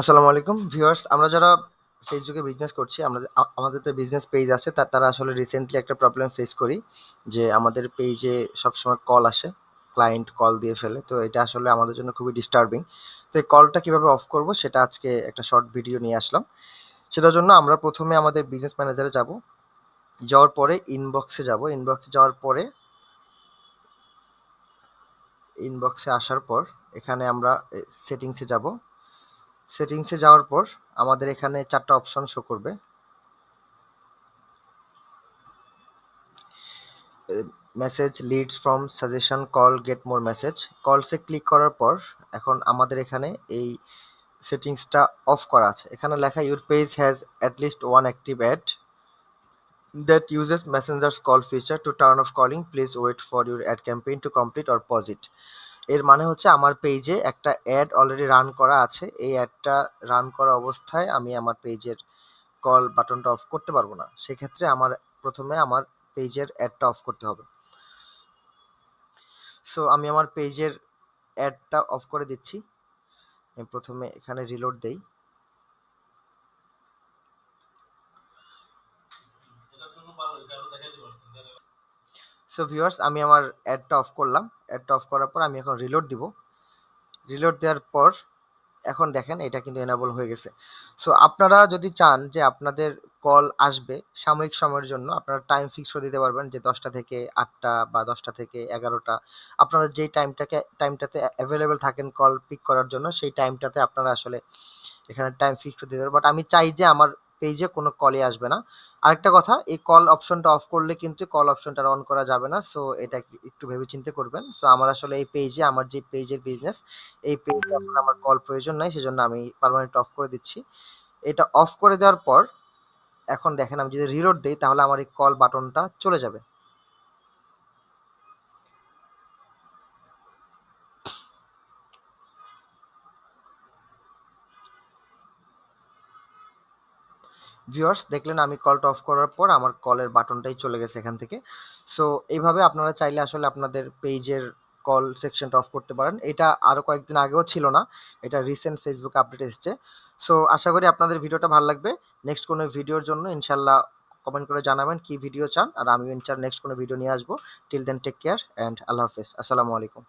আসসালামু আলাইকুম ভিউয়ার্স, আমরা যারা ফেসবুকে বিজনেস করছি, আমরা আমাদের তো বিজনেস পেজ আছে, তা তারা আসলে রিসেন্টলি একটা প্রবলেম ফেস করি, যে আমাদের পেজে সবসময় কল আসে ক্লায়েন্ট কল দিয়ে ফেলে, তো এটা আসলে আমাদের জন্য খুবই ডিস্টার্বিং তো এই কলটা কীভাবে অফ করব, সেটা আজকে একটা শর্ট ভিডিও নিয়ে আসলাম। সেটার জন্য আমরা প্রথমে আমাদের বিজনেস ম্যানেজারে যাব, যাওয়ার পরে ইনবক্সে যাব। ইনবক্সে যাওয়ার পরে ইনবক্সে আসার পর এখানে আমরা সেটিংসে যাব। সেটিংসে যাওয়ার পর আমাদের এখানে চারটা অপশন শো করবে। Message leads from suggestion call get more message কলসে click করার পর এখন আমাদের এখানে এই সেটিংসটা অফ করা আছে। এখানে লেখা your page has at least one active ad that uses messenger's call feature to turn off calling please wait for your ad campaign to complete or it এর মানে হচ্ছে আমার পেজে একটা অ্যাড অলরেডি রান করা আছে। এই অ্যাডটা রান করা অবস্থায় আমি আমার পেজের কল বাটনটা অফ করতে পারব না। সেক্ষেত্রে আমার প্রথমে আমার পেজের অ্যাডটা অফ করতে হবে। সো আমি আমার পেজের অ্যাডটা অফ করে দিচ্ছি। আমি প্রথমে এখানে রিলোড দেই। সো ভিউয়ার্স আমি আমার অ্যাডটা অফ করলাম। অ্যাডটা অফ করার পর আমি এখন রিলোড দিব। রিলোড দেওয়ার পর এখন দেখেন এটা কিন্তু এনাবল হয়ে গেছে। সো আপনারা যদি চান যে আপনাদের কল আসবে সাময়িক সময়ের জন্য, আপনারা টাইম ফিক্স করে দিতে পারবেন যে দশটা থেকে আটটা বা দশটা থেকে এগারোটা। আপনারা যেই টাইমটাকে টাইমটাতে অ্যাভেলেবেল থাকেন কল পিক করার জন্য, সেই টাইমটাতে আপনারা আসলে এখানে টাইম ফিক্স করে দিতে পারবেন। বাট আমি চাই যে আমার পেজে কোনো কলই আসবে না। আরেকটা কথা, এই কল অপশনটা অফ করলে কিন্তু কল অপশনটা অন করা যাবে না সো এটা একটু- একটু ভেবে চিন্তে করবেন। সো আমার আসলে এই পেজে আমার যে পেজের বিজনেস এই পেজে এখন আমার কল প্রয়োজন নাই, সেজন্য আমি পারমানেন্ট অফ করে দিচ্ছি। এটা অফ করে দেওয়ার পর, এখন দেখেন আমি যদি রিলোড দিই, তাহলে আমার এই কল বাটনটা চলে যাবে। ভিউয়ার্স দেখলেন আমি কলটা অফ করার পর আমার কলের বাটনটাই চলে গেছে এখান থেকে। সো এইভাবে আপনারা চাইলে আসলে আপনাদের পেজের কল সেকশনটা অফ করতে পারেন। এটা আরও কয়েকদিন আগেও ছিল না, এটা রিসেন্ট ফেসবুক আপডেট এসছে। সো আশা করি আপনাদের ভিডিওটা ভালো লাগবে। নেক্সট কোনো ভিডিওর জন্য ইনশাল্লাহ কমেন্ট করে জানাবেন কি ভিডিও চান। আর আমি ইনশাল নেক্সট কোনো ভিডিও নিয়ে আসব। Till then take care and আল্লাহ হাফেজ। আসসালামু আলাইকুম।